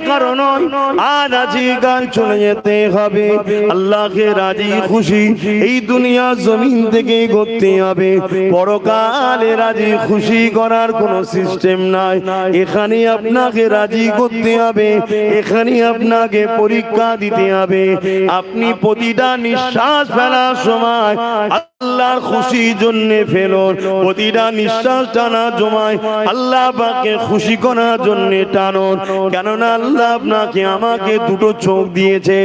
ಕ আজ চলে যেতে হবে। আল্লাহকে রাজি, খুশি, এই দুনিয়া জমিন থেকে করতে হবে। পরকালে রাজি, খুশি করার সিস্টেম নাই। এখানে আপনাকে রাজি করতে হবে। এখানে আপনাকে পরীক্ষা দিতে হবে। আপনি প্রতিটা নিঃশ্বাস ফেলার সময় আল্লাহর খুশির জন্য ফেলুন। প্রতিটা নিঃশ্বাস টানা জমায় আল্লাহ খুশি করার জন্য টানুন। কেননা আল্লাহ আপনাকে, আমাকে দুটো চোখ দিয়েছে।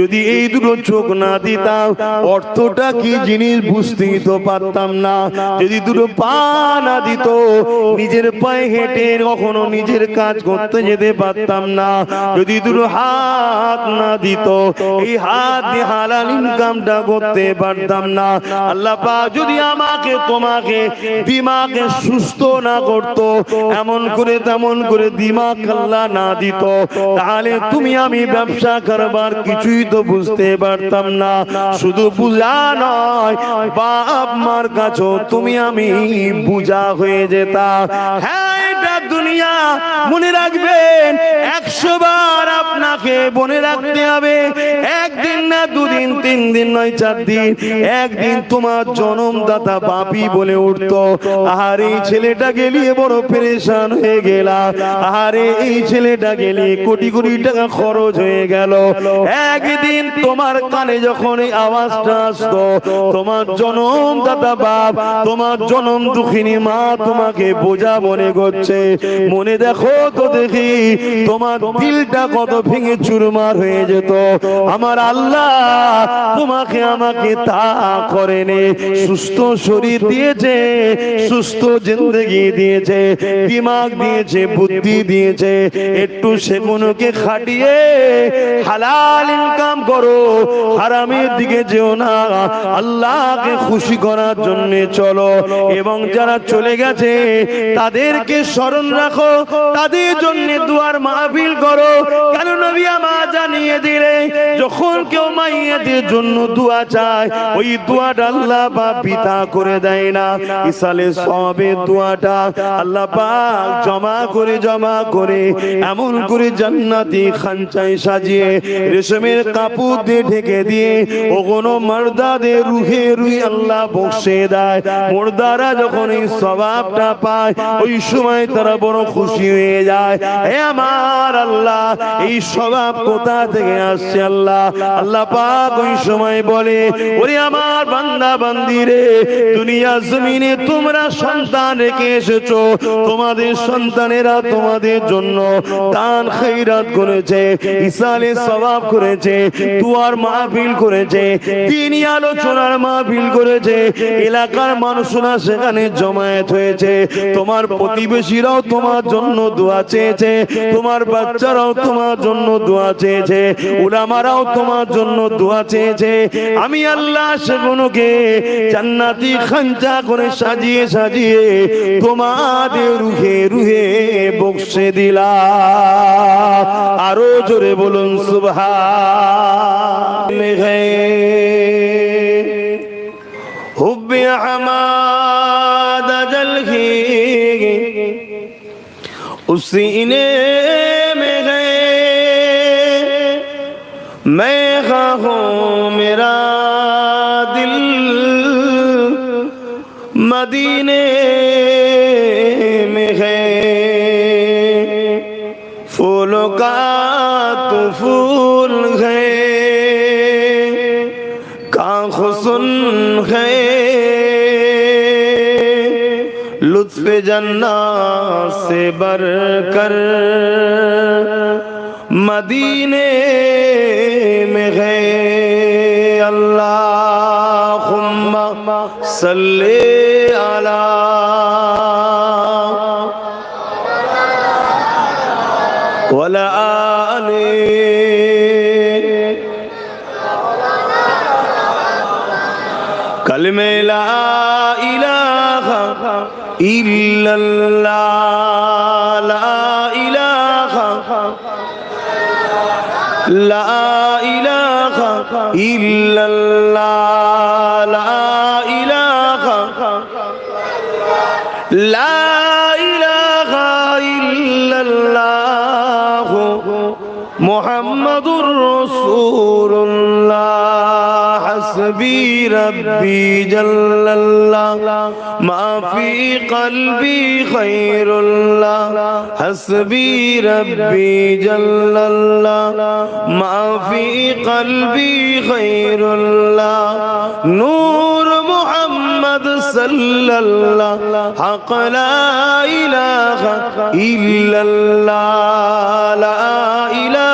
যদি এই দুটো চোখ না দিতাম, অর্থটা কি জিনিস বুঝতেই তো পারতাম না। যদি দুটো পা না দিত, নিজের পায়ে হেঁটে কখনো নিজের কাজ করতে যেতে পারতাম না। যদি দুটো হাত না দিত, এই হাত দিয়ে হালাল ইনকামটা করতে পারতাম না। আল্লাহ পাক যদি আমাকে, তোমাকে দিমাগে সুস্থ না করত, এমন করে তেমন করে দিমাগ আল্লাহ না দিত তাহলে তুমি আমি ব্যবসা করবার কিছুই তো বুঝতে পারতাম না। শুধু বুঝা নয় বাপ মার কাছেও তুমি আমি বুঝা হয়ে যেতাম। হ্যাঁ দুনিয়া মনে রাখবেন, একশো বার আপনাকে মনে রাখতে হবে। একদিন না দুদিন, তিন দিন নয়, চার দিন। একদিন তোমার জনমদাতা বলে উঠতো আর এই ছেলেটা গেলিয়ে বড় পেরেশান হয়ে গেলাম। এই ছেলেটা কোটি কোটি টাকা খরচ হয়ে গেল। একদিন তোমার কানে যখন আওয়াজটা আসতো, তোমার জনমদাতা বাপ, তোমার জনম দুঃখিনী মা তোমাকে বোঝা মনে করছে। মনে দেখো তো দেখি, তোমার দিলটা কত ভেঙে চুরমার হয়ে যেত। আমার আল্লাহ তোমাকে আমাকে তা করেনি। সুস্থ শরীর দিয়েছে, সুস্থ জিন্দগি দিয়েছে, দিমাগ দিয়েছে, বুদ্ধি দিয়েছে। একটু সেগুলোকে খাটিয়ে হালাল ইনকাম করো, হারামের দিকে যেও না। আল্লাহকে খুশি করার জন্য চলো। এবং যারা চলে গেছে, তাদেরকে স্মরণ রাখো, তাদের জন্য দুয়ার মাহফিল করো। কেন নবী আমা জানিয়ে দিলে? যখন কেউ মাইয়াদের জন্য দোয়া চায়, ওই দোয়াটা আল্লাহ বা পিতা করে দেয় না। ইসালে সবে দোয়াটা আল্লাহ পাক জমা করে জমা করে, এমন করে জান্নাতি খানচাই সাজিয়ে, রেশমের কাপড় দিয়ে ঢেকে দিয়ে ও কোনো মর্দাদের রুহে রুই আল্লাহ বসে দেয়। মর্দারা যখন এই স্বভাবটা পায়, ওই সময় তারা বড় খুশি হয়ে যায়। হে আমার আল্লাহ, এই স্বভাব কোথা থেকে আসছে আল্লাহ? আল্লাহ পাক ওই সময় বলে, ওরে আমার বান্দা বান্দি রে, দুনিয়া জমিনে তোমরা সন্তান রেখে এসেছ। তোমাদের সন্তানেরা তোমাদের জন্য দান খৈরাত করেছে ইসালে সবাব করেছে, দুয়ার মাহফিল করেছে, তিনি আলোচনার মাহফিল করেছে, এলাকার মানুষরা সেখানে জমায়েত হয়েছে। তোমার প্রতিবেশীরাও তোমার জন্য দোয়া চেয়েছে, তোমার বাচ্চারাও তোমার জন্য দোয়া চেয়েছে, উলামারাও তোমার জন্য দোয়া চেয়েছে। আমি আল্লাহ সেগুলোকে জান্নাতি খাঞ্চা করে সাজিয়ে সাজিয়ে তোমাদের রুহে রুহে বক্সে দিলা আরও জোরে বলুন সুভা হুব্বে হামাদ اس سینے میں گئے میں ہوں میرا دل مدینے میں ہے پھولوں کا تو پھول جنہ سے بر کر۔ مدینے میں گئے اللہم صلی علیہ ولآل کلمہ لا الہ الا الله النبي جل الله ما في قلبي خير الله. حسبي ربي جل الله ما في قلبي خير الله. نور محمد صلى الله. حق لا إله إلا الله. لا إله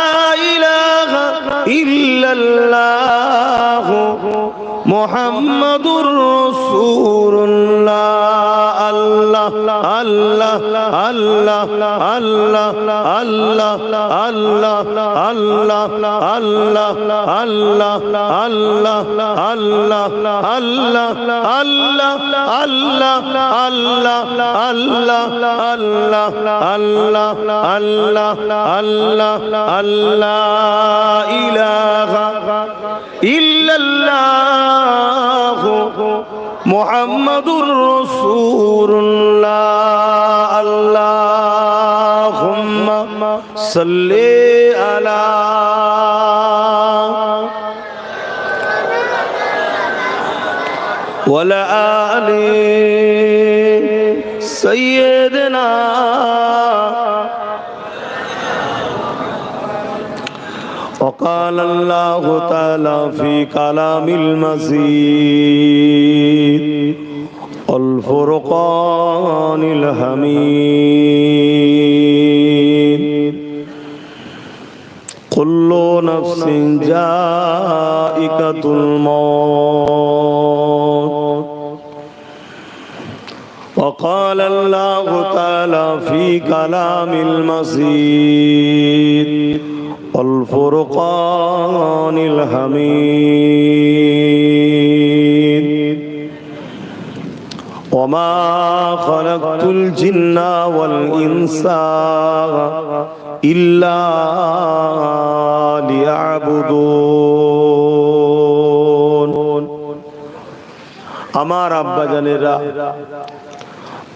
আল্লাহ আল্লাহ আল্লাহ আল্লাহ আল্লাহ আল্লাহ আল্লাহ আল্লাহ আল্লাহ আল্লাহ আল্লাহ আল্লাহ আল্লাহ আল্লাহ আল্লাহ আল্লাহ আল্লাহ আল্লাহ আল্লাহ ইলাহা ইল্লাল্লাহ মুহাম্মাদুর রাসূলুল্লাহ আল্লাহুম্মা صلي على ولا علی سيدنا وقال الله تعالى في كلام المزيد الفرقان الحميد كل نفس جائكة الموت. وقال الله تعالى في كلام المزيد والفرقان الحميد. وما خلقت الجن والإنس إلا ليعبدون আমার আব্বা জানেরা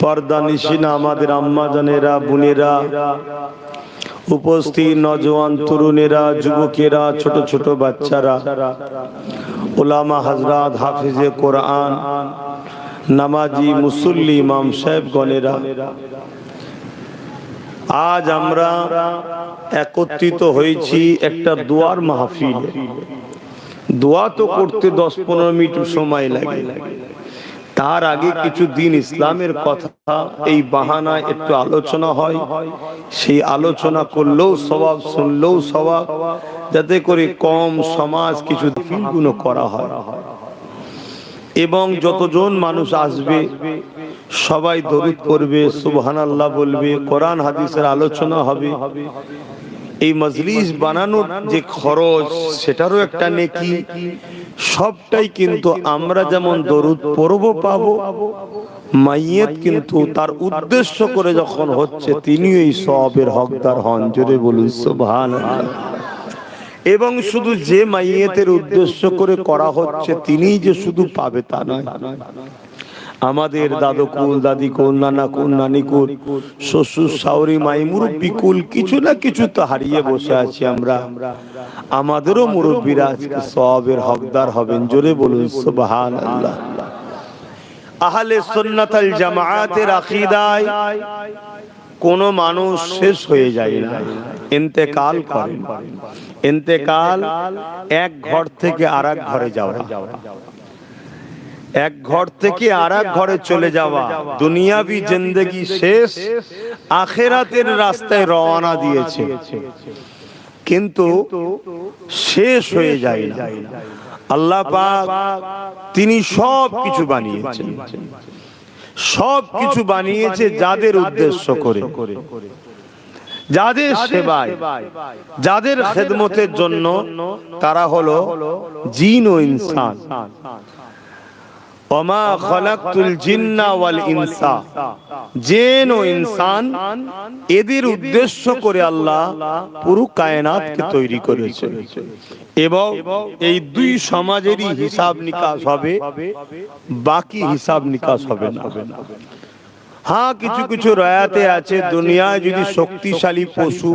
পর্দা নিশিনা আমাদের আম্মা জানেরা বোনেরা উপস্থিত নজওয়ান তরুণেরা যুবকেরা ছোট ছোট বাচ্চারা ওলামা হাজরাত হাফিজে কোরআন নামাজি মুসল্লি ইমাম সাহেব গণেরা আজ আমরা একত্রিত হয়েছি একটা দোয়ার মাহফিল। দোয়া তো করতে দশ পনেরো মিনিট সময় লাগে। তার আগে কিছু দিন ইসলামের কথা, এই বাহানায় একটু আলোচনা হয়। সেই আলোচনা করলেও স্বভাব শুনলেও স্বভাব যাতে করে কম সমাজ কিছু করা হয়। এবং যতজন মানুষ আসবে সবাই দরুদ করবে সুবহান আল্লাহ বলবে, কোরআন, হাদিসের আলোচনা হবে। এই মজলিস বানানোর যে খরচ, সেটারও একটা নেকি। সবটাই কিন্তু আমরা যেমন দরুদ পড়ব, পাবো। মাইয়েত কিন্তু তার উদ্দেশ্য করে যখন হচ্ছে তিনি এই সবের হকদার হন। জোরে বলুন সুবহান এবং শুধু যে মাইয়েতের উদ্দেশ্য করে করা হচ্ছে, তিনিই যে শুধু পাবে তা নয়। আমাদের দাদু কুল, দাদি কুল, নানা কুল, নানি কুল, শ্বশুর শাওরি মাই, মুরব্বী কুল, কিছু না কিছু তো হারিয়ে বসে আছি আমরা। আমাদেরও মুরব্বীরা আজকে সবের হকদার হবেন, জোরে বলুন সুবহান আল্লাহ আহলে সুন্নাতাল জামাআতের আকীদায় কোন মানুষ শেষ হয়ে যায় না, ইন্তেকাল করে ইন্তেকাল এক ঘর থেকে আর ঘরে যাওয়া। এক ঘর থেকে আর এক ঘরে চলে যাওয়া। দুনিয়াবি জিন্দগি শেষ আখেরাতের রাস্তায় রওনা দিয়েছে। কিন্তু শেষ হয়ে যায় না। আল্লাহ পাক তিনি সব কিছু বানিয়েছেন। সব কিছু বানিয়েছে যাদের উদ্দেশ্য করে। যাদের সেবায় যাদের খেদমতের জন্য তারা হলো জিন ও ইনসান। ওমা খলাকতুল জিন্না ওয়াল জিন ও ইনসান এদের উদ্দেশ্য করে আল্লাহ পুরো কায়নাতকে তৈরি করেছে। এবং এই দুই সমাজেরই হিসাব নিকাশ হবে, বাকি হিসাব নিকাশ হবে না। হ্যাঁ কিছু কিছু রয়াতে আছে দুনিয়ায় যদি শক্তিশালী পশু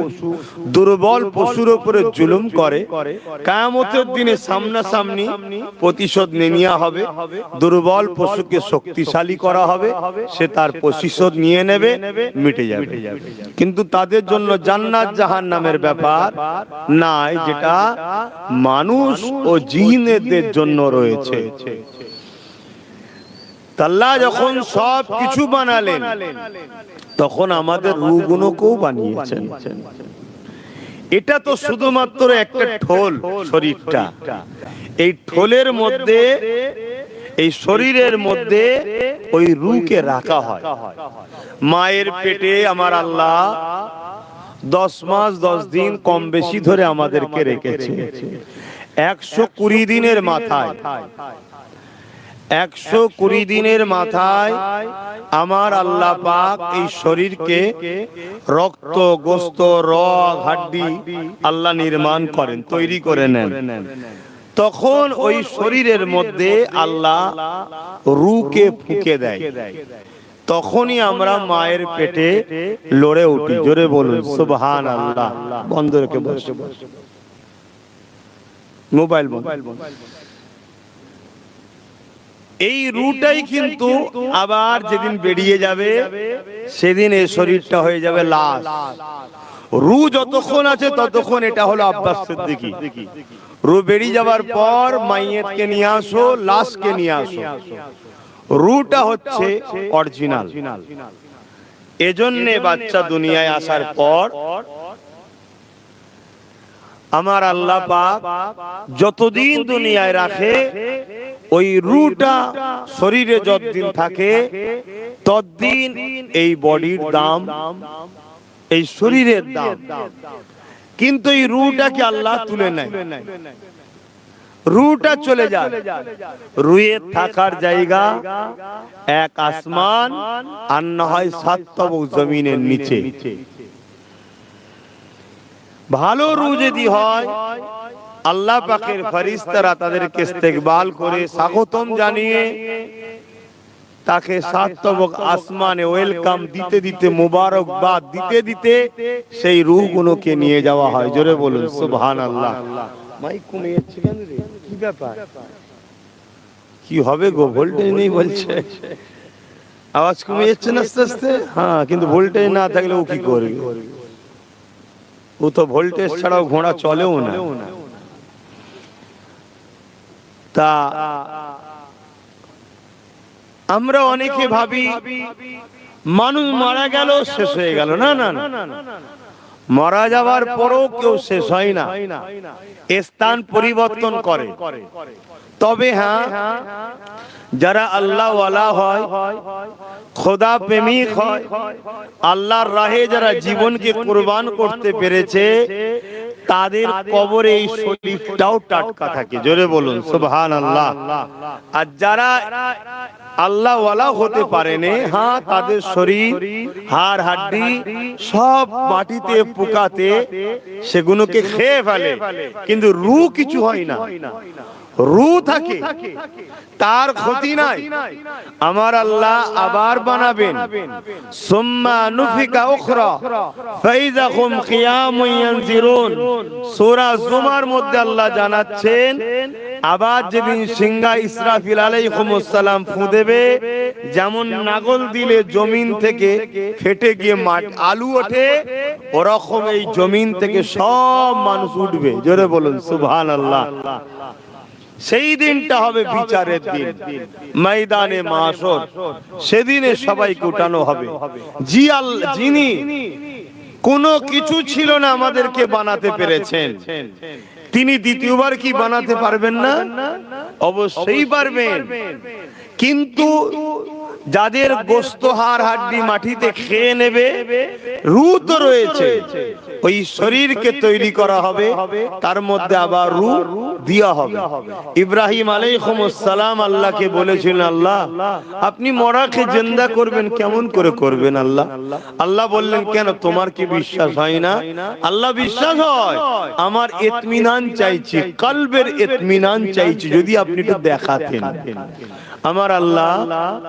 দুর্বল পশুর উপরে জুলুম করে কায়ামতের দিনে সামনাসামনি প্রতিশোধ নেওয়া হবে। দুর্বল পশুকে শক্তিশালী করা হবে সে তার প্রতিশোধ নিয়ে নেবে মিটে যাবে। কিন্তু তাদের জন্য জান্নাত জাহান নামের ব্যাপার নাই যেটা মানুষ ও জিনেদের জন্য রয়েছে। আল্লাহ যখন সব কিছু বানালেন, তখন আমাদের রুগুলোকেও বানিয়েছেন। এটা তো শুধুমাত্র একটা ঠোল শরীরটা। এই ঠোলের মধ্যে, এই শরীরের মধ্যে ওই রুকে রাখা হয়। মায়ের পেটে আমার আল্লাহ দশ মাস, দশ দিন কম বেশি ধরে আমাদেরকে রেখেছে। একশো কুড়ি দিনের মাথায় একশো কুড়ি দিনের মাথায় আমার আল্লাহ পাক এই শরীরকে রক্ত গোস্ত রগ হাড্ডি আল্লাহ নির্মাণ করেন তৈরি করে নেন। তখন ওই শরীরের মধ্যে আল্লাহ রুকে ফুকে দেয়। তখনই আমরা মায়ের পেটে লড়ে উঠি। জোরে বলুন সুবহান আল্লাহ বন্ধ রেখে বসে। মোবাইল মোবাইল এই রুটাই কিন্তু আবার যেদিন বেরিয়ে যাবে সেদিন এই শরীরটা হয়ে যাবে লাশ। রু যতক্ষণ আছে ততক্ষণ এটা হলো আব্বাস সিদ্দিকি। রু বেরিয়ে যাবার পর মাইয়েতকে নিয়ে আসো লাশকে নিয়ে আসো। রুটা হচ্ছে অরিজিনাল। এজন্যে বাচ্চা দুনিয়ায় আসার পর আমার আল্লাহ পাক যতদিন দুনিয়ায় রাখে, ওই রুটা শরীরে যতদিন থাকে, ততদিন এই বডির দাম, এই শরীরের দাম। কিন্তু এই রুটাকে আল্লাহ তুলে নেয়? রুটা চলে যায়। রুয়ে থাকার জায়গা এক আসমান আর না হয় সাত তবক জমিনের নিচে। ভালো রু যদি হয়, আল্লাহ পাকের ফরিস্তারা তাদেরকে ইস্তেকবাল করে স্বাগতম জানিয়ে তাকে সাত আসমানে ওয়েলকাম দিতে দিতে, মুবারকবাদ দিতে দিতে সেই রুহগুলোকে নিয়ে যাওয়া হয়। জোরে বলুন সুবহান আল্লাহ কি ব্যাপার? কি হবে গো, ভোল্টেজ নেই বলছে। আওয়াজ কমে যাচ্ছে না আস্তে আস্তে? হ্যাঁ কিন্তু ভোল্টেজ না থাকলে ও কি করবে? ও তো ভোল্টেজ ছাড়াও ঘোড়া চলেও না। তা আমরা অনেকে ভাবি মানুষ মারা গেল শেষ হয়ে গেল। না না না মারা যাওয়ার পরও কেউ শেষ হয় না। স্থান পরিবর্তন করে। তবে হ্যাঁ যারা আল্লাহ হয় খোদা প্রেমিক হয়, আল্লাহর রাহে যারা জীবনকে কোরবান করতে পেরেছে, তাদের কবরে এই শরীফটাও টাটকা থাকে। জোরে বলুন সুবহান আল্লাহ আর যারা আল্লাহ হতে পারেনি হ্যাঁ তাদের শরীর, হাড়, হাড্ডি সব মাটিতে পোকাতে সেগুলোকে খেয়ে ফেলে। কিন্তু রু কিছু হয় না। রু থাকে। তার ক্ষতি নাই। আমার আল্লাহ আবার বানাবেন। সুম্মা নুফিকা উখরা। ফাইজাকুম কিয়ামুন ইয়ানজিরুন। সূরা জুমার মধ্যে আল্লাহ জানাচ্ছেন, আবার যেদিন সিংহা ইসরাফিল আলাইহিমুস সালাম ফু দেবে, যেমন নাগল দিলে জমিন থেকে ফেটে গিয়ে মাঠ আলু ওঠে, ওরকম এই জমিন থেকে সব মানুষ উঠবে। জোরে বলুন, সুবহানাল্লাহ। সেই দিনটা হবে বিচারের দিন। ময়দানে মাসর। সেদিনে সবাই কুটানো হবে। জিয়াল যিনি কোনো কিছু ছিল না আমাদেরকে বানাতে পেরেছেন। তিনি দ্বিতীয়বার কি বানাতে পারবেন না? অবশ্যই পারবেন। কিন্তু যাদের গোস্ত হাড় হাড্ডি মাটিতে খেয়ে নেবে রু তো রয়েছে। ওই শরীরকে তৈরি করা হবে তার মধ্যে আবার রু দিয়া হবে। ইব্রাহিম আলাইহিসসালাম আল্লাহকে বলেছিলেন আল্লাহ আপনি মরাকে জিন্দা করবেন কেমন করে করবেন আল্লাহ? আল্লাহ। বললেন কেন তোমার কি বিশ্বাস হয় না? আল্লাহ বিশ্বাস হয়। আমার ইতমিনান চাইছি কলবের ইতমিনান চাইছি যদি আপনি একটু দেখাতেন। আমার আল্লাহ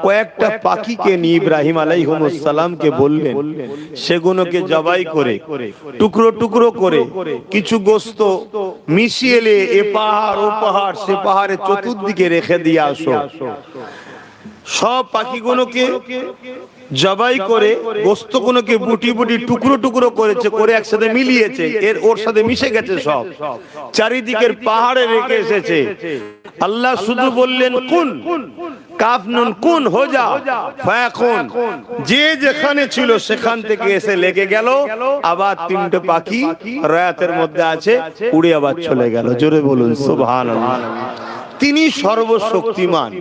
কয়েকটা পাখিকে নিয়ে ইব্রাহিম আলাইহিসসালামকে বললেন, সেগুলোকে জবাই করে, টুকরো টুকরো করে, কিছু গোস্ত মিশিয়ে এ পাহাড়, ও পাহাড়, সে পাহাড়ের চতুর্দিকে রেখে দিয়ে আসো। সব পাখিগুলোকে জবাই করে গোস্তগুলোকে বুটি বুটি টুকরো টুকরো করেছে করে একসাথে মিলিয়েছে এর ওর সাথে মিশে গেছে সব। চারিদিকের পাহাড়ে রেখে এসেছে। আল্লাহ শুধু বললেন কোন কাফ নুন কোন হো যাও ফায়াকুন। যে যেখানে ছিল সেখান থেকে এসে লেগে গেল। আবার তিনটে পাখি রায়াতের মধ্যে আছে উড়ে আবার চলে গেল। জোরে বলুন সুবহানাল্লাহ। তিনি সর্বশক্তিমান।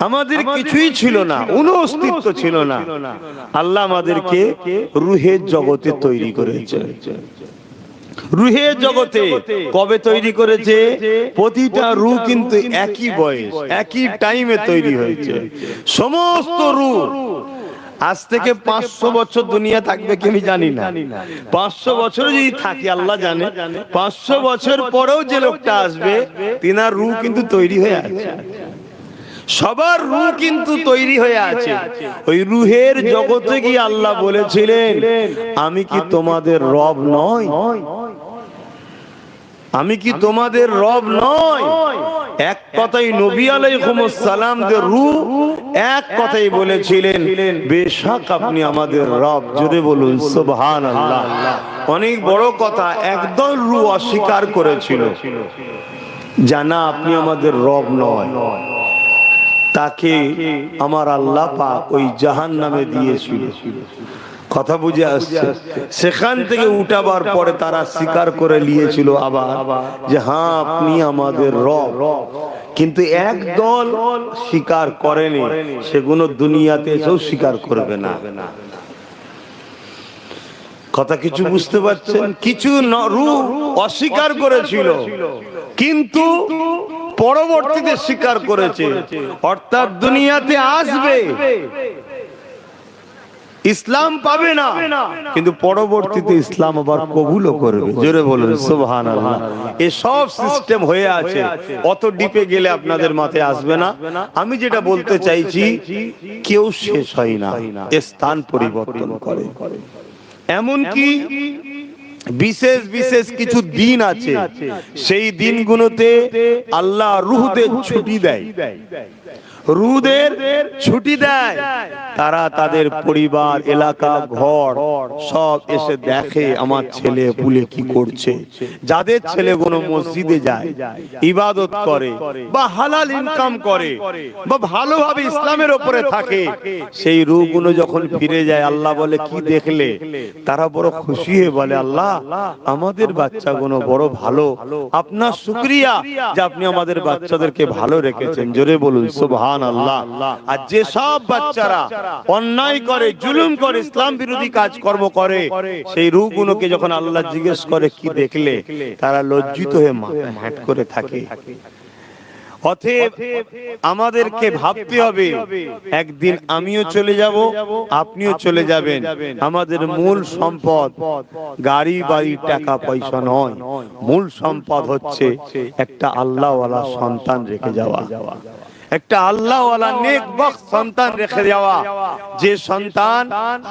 আমাদের কিছুই ছিল না কোনো অস্তিত্ব ছিল না। আল্লাহ আমাদেরকে রুহের জগতে তৈরি করেছে। রুহের জগতে কবে তৈরি করেছে? প্রতিটা রু কিন্তু একই বয়স একই টাইমে তৈরি হয়েছে। সমস্ত রু। আজ থেকে পাঁচশো বছর দুনিয়া থাকবে কি আমি জানি না। পাঁচশো বছর যদি থাকি আল্লাহ জানে। পাঁচশো বছর পরেও যে লোকটা আসবে তিনার রু কিন্তু তৈরি হয়ে আছে। সবার রু কিন্তু তৈরি হয়ে আছে। ওই রুহের জগতে কি আল্লাহ বলেছিলেন, আমি কি তোমাদের রব নয় আমি কি তোমাদের রব নয় এক কথাই নবী আলাইহিস সালাম দের রু এক কথাই বলেছিলেন, বেশক আপনি আমাদের রব, জোরে বলুন, সুবহানাল্লাহ। অনেক বড় কথা, একদল রু অস্বীকার করেছিল। জানা, আপনি আমাদের রব নয়। তাকে আমার আল্লাহ ওই জাহান নামে দিয়েছিল। কথা বুঝে আসছে? সেখান থেকে উঠাবার পরে তারা স্বীকার করে নিয়েছিল আবার যে হ্যাঁ আপনি আমাদের রব। কিন্তু এক দল স্বীকার করেনি, সেগুলো দুনিয়াতে এসেও স্বীকার করবে না। কথা কিছু বুঝতে পারছেন? কিছু অস্বীকার করেছিল। কিন্তু পরবর্তীতে স্বীকার করেছে। অর্থাৎ দুনিয়াতে আসবে। ইসলাম পাবে না। কিন্তু পরবর্তীতে ইসলাম আবার কবুলও করবে। জোরে বলুন সুবহান আল্লাহ এসব সিস্টেম হয়ে আছে। অত ডিপে গেলে আপনাদের মাথায় আসবে না। আমি যেটা বলতে চাইছি, কেউ শেষ হয় না। স্থান পরিবর্তন করে। এমনকি বিশেষ বিশেষ কিছু দিন আছে। সেই দিনগুলোতে আল্লাহ রুহদের ছুটি দেয়। রুদের ছুটি দেয়। তারা তাদের পরিবার, এলাকা, ঘর সব এসে দেখে আমার ছেলে পুলে কি করছে। যাদের ছেলে ছেলেগুলো মসজিদে যায়, ইবাদত করে বা হালাল ইনকাম করে বা ভালোভাবে ইসলামের উপরে থাকে, সেই রূপগুলো যখন ফিরে যায়, আল্লাহ বলে, কি দেখলে? তারা বড় খুশি হয়ে বলে, আল্লাহ, আমাদের বাচ্চাগুলো বড় ভালো। আপনার শুক্রিয়া যে আপনি আমাদের বাচ্চাদেরকে ভালো রেখেছেন। জোরে বলুন, সুবহান আল্লাহ আর যে সব বাচ্চারা অন্যায় করে জুলুম করে ইসলাম বিরোধী কাজকর্ম করে সেই রূপগুলোকে যখন আল্লাহ জিজ্ঞেস করে কি দেখলে? তারা লজ্জিত হয়ে করে থাকে। অতএব আমাদেরকে ভাবতে হবে একদিন আমিও চলে যাব আপনিও চলে যাবেন। আমাদের মূল সম্পদ গাড়ি বাড়ি টাকা পয়সা নয়। মূল সম্পদ হচ্ছে একটা আল্লাহওয়ালা সন্তান রেখে যাওয়া। একটা আল্লাহওয়ালা নেক বক্ত সন্তান রেখে যাওয়া যে সন্তান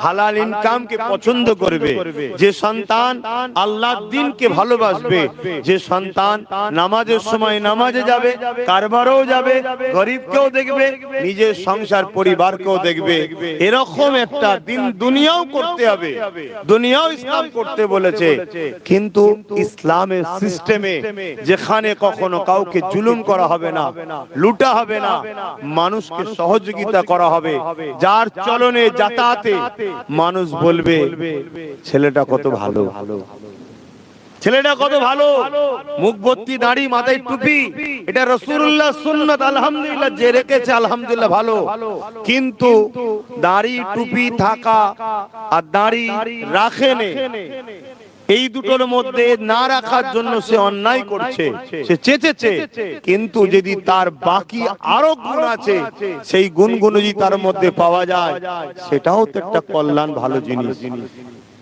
হালাল ইনকামকে পছন্দ করবে যে সন্তান আল্লাহর দিনকে ভালোবাসবে যে সন্তান নামাজের সময় নামাজে যাবে কারবারও যাবে গরিবকেও দেখবে নিজের সংসার পরিবারকেও দেখবে। এরকম একটা দিন দুনিয়াও করতে হবে দুনিয়াও ইসলাম করতে বলেছে। কিন্তু ইসলামের সিস্টেমে যেখানে কখনো কাউকে জুলুম করা হবে না লুটা হবে না মানুষকে সহযোগিতা করা হবে। যার চলনে যাতায়াতে মানুষ বলবে ছেলেটা কত ভালো। ছেলেটা কত ভালো। মুখ ভর্তি দাড়ি মাথায় টুপি। এটা রসুল্লাহ সুন্নত আলহামদুলিল্লাহ যে রেখেছে আলহামদুলিল্লাহ ভালো। কিন্তু দাড়ি টুপি থাকা আর দাড়ি রাখেনে এই দুটোর মধ্যে না রাখার জন্য সে অন্যায় করছে সে চেচেছে কিন্তু যদি তার বাকি আরও গুণ আছে সেই গুণগুলো যদি তার মধ্যে পাওয়া যায় সেটাও তো একটা কল্যাণ ভালো জিনিস।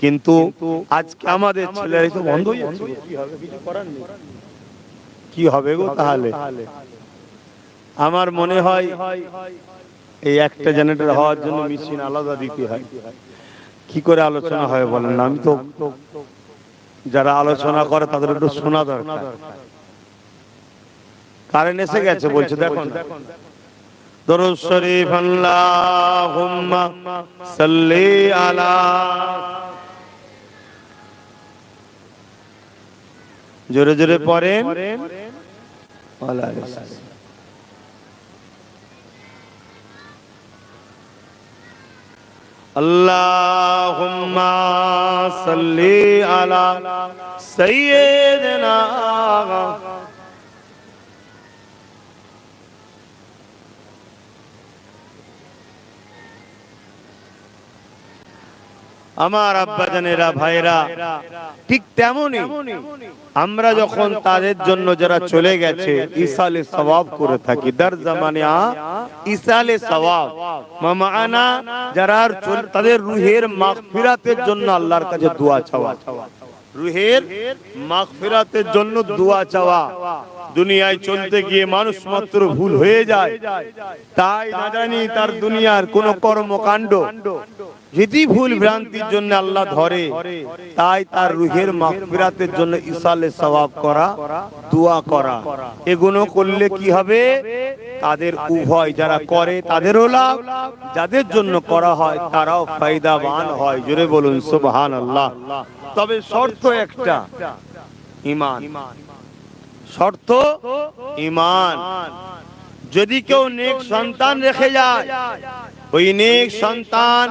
কিন্তু আজকে আমাদের ছেলেরা তো বন্ধ কি হবে গো তাহলে? আমার মনে হয় এই একটা জেনারেটর হওয়ার জন্য মেশিন আলাদা দিতে হয়। কি করে আলোচনা হয় বলেন? আমি তো যারা আলোচনা করে তাদের একটু শোনা দরকার। কারেন্ট এসে গেছে বলছে, দেখুন। দরুদ শরীফ, আল্লাহুম্মা সাল্লি আলা জোরে জোরে পড়েন। ওয়ালা اللهم صل على سيدنا আমার আব্বাজানেরা ভাইরা ঠিক তেমনই আমরা যখন তাদের জন্য যারা চলে গেছে ইসালে সওয়াব করে থাকি। দার জামানে ইসালে সওয়াব। মামানা যারা তাদের রুহের মাগফিরাতের জন্য আল্লাহর কাছে দোয়া চাওয়া। রুহের মাগফিরাতের জন্য দোয়া চাওয়া। দুনিয়ায় চলতে গিয়ে মানুষ মাত্র ভুল হয়ে যায়। তাই না জানি তার দুনিয়ার কোন কর্মকাণ্ড। যদি ভুল ভ্রান্তির জন্য আল্লাহ ধরে, তাই তার রুহের মাগফিরাতের জন্য ইসালে সওয়াব করা, দোয়া করা। এগুলো করলে কি হবে? তাদের উভয় যারা করে, তাদেরও লাভ। যাদের জন্য করা হয়, তারাও ফায়দাবান হয়। জোরে বলুন সুবহান আল্লাহ তবে শর্ত একটা ইমান শর্ত ইমান যদি কেউ নেক সন্তান রেখে যায়, ওই নেক সন্তান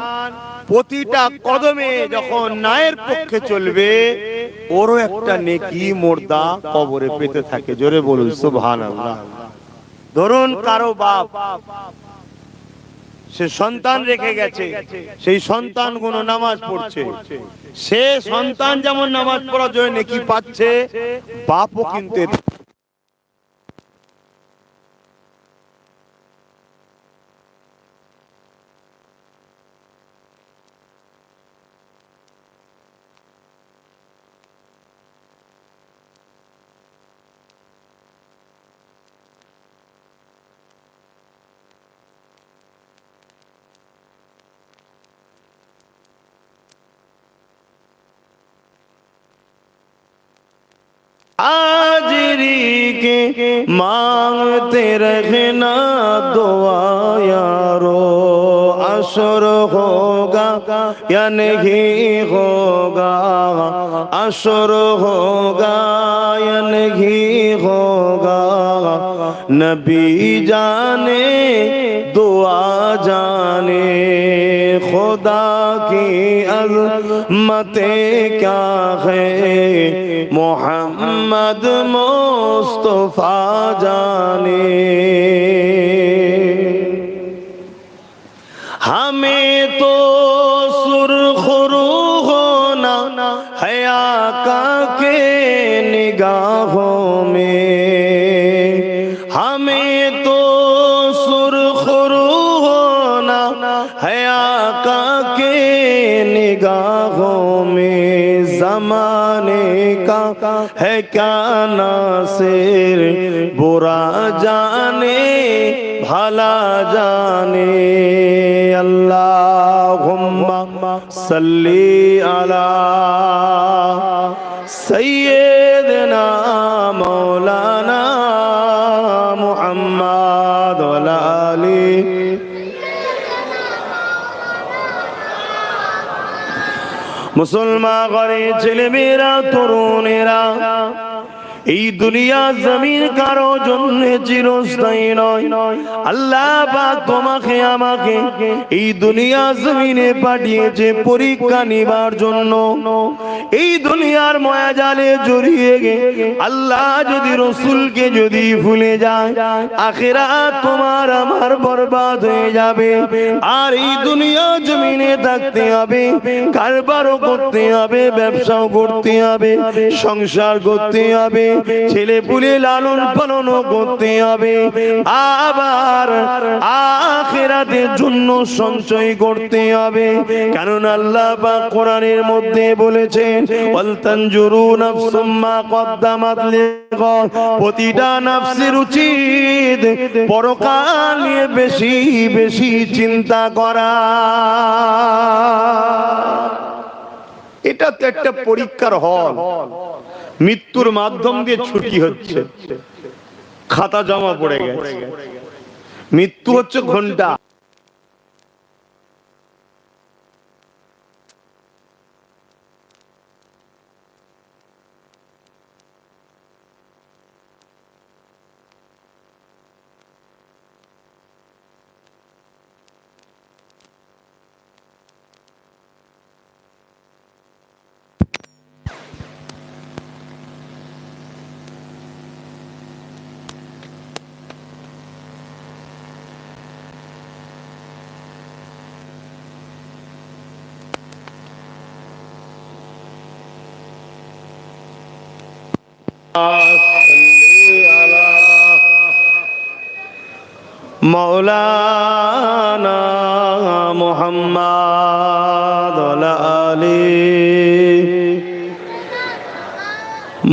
প্রতিটা কদমে যখন নায়ের পক্ষে চলবে, ওরও একটা নেকি মোর্দা কবরে পেতে থাকে। জোরে বলুন, সুবহানাল্লাহ। ধরুন কারও বাপ, সে সন্তান রেখে গেছে, সেই সন্তান কোন নামাজ পড়ছে। সে সন্তান যেমন নামাজ পড়ার জন্য নেকি পাচ্ছে, বাপও কিন্তু এতে आजरी के मांगते रहना दुआ यारो असर होगा या नहीं होगा असर होगा या नहीं होगा नबी जाने दुआ जाने खुदा की अजमतें क्या है मोहम्मद मुस्तफा जाने हमें तो सुरखरू होना है आका के निगाहों ہے کیا ناصر برا جانے بھلا جانے اللہ صلی علی মুসলমান ঘরে ছেলেমেয়েরা তরুণেরা এই দুনিয়া জমিন কারও জন্য চিরস্থায়ী নয়। আল্লাহ পাক তোমাকে আমাকে এই দুনিয়া জমিনে পাঠিয়েছে পরীক্ষা নিবার জন্য। এই দুনিয়ার মায়া জালে জড়িয়ে গে আল্লাহ যদি রসুলকে যদি ভুলে যায় আখেরা তোমার আমার বরবাদ হয়ে যাবে। আর এই দুনিয়া জমিনে থাকতে হবে, কারবারও করতে হবে, ব্যবসাও করতে হবে, সংসার করতে হবে ছেলে পুলে লালন পালন করতে হবে। আবার আখেরাতের জন্য সঞ্চয় করতে হবে। কারণ আল্লাহ পাক কোরআনের মধ্যে বলেছেন ওয়াল তানজুরু নাফসুম কদ্দামাত লিগাদ প্রতিটা নাফসের উচিত পরকাল নিয়ে বেশি বেশি চিন্তা করা। এটা তো একটা পরীক্ষার হল। মৃত্যুর মাধ্যম দিয়ে ছুটি হচ্ছে। খাতা জমা পড়ে গেছে। মৃত্যু হচ্ছে ঘণ্টা। মৌলানা মোহাম্মদ আলি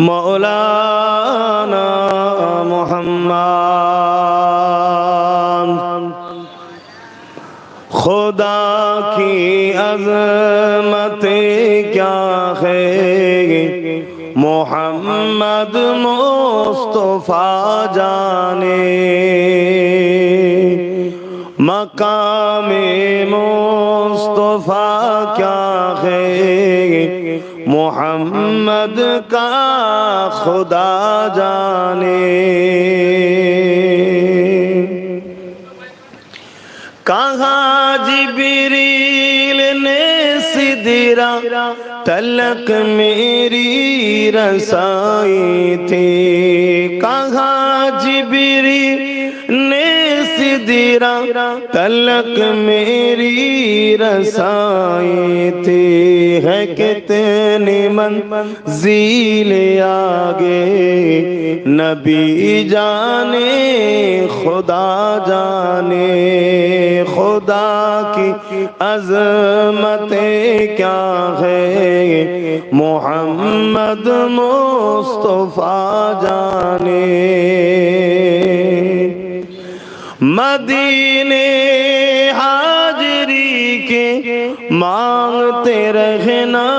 মৌলানা মোহাম্মদ। খুদা কি আজমতে ক্যা হে? মোহাম্মদ মোস্তফা জানে। مقام مصطفیٰ کیا خیر؟ محمد کا خدا جانے۔ کہا جبریل نے صدرہ تلق میری رسائی تھی؟ کہا تیرا تلک میری رسائی تھی ہے کتنی من زیل آگے۔ نبی جانے، خدا جانے۔ خدا کی عظمت کیا ہے؟ محمد مصطفیٰ جانے۔ मदीने हाजरी के मांगते रहना।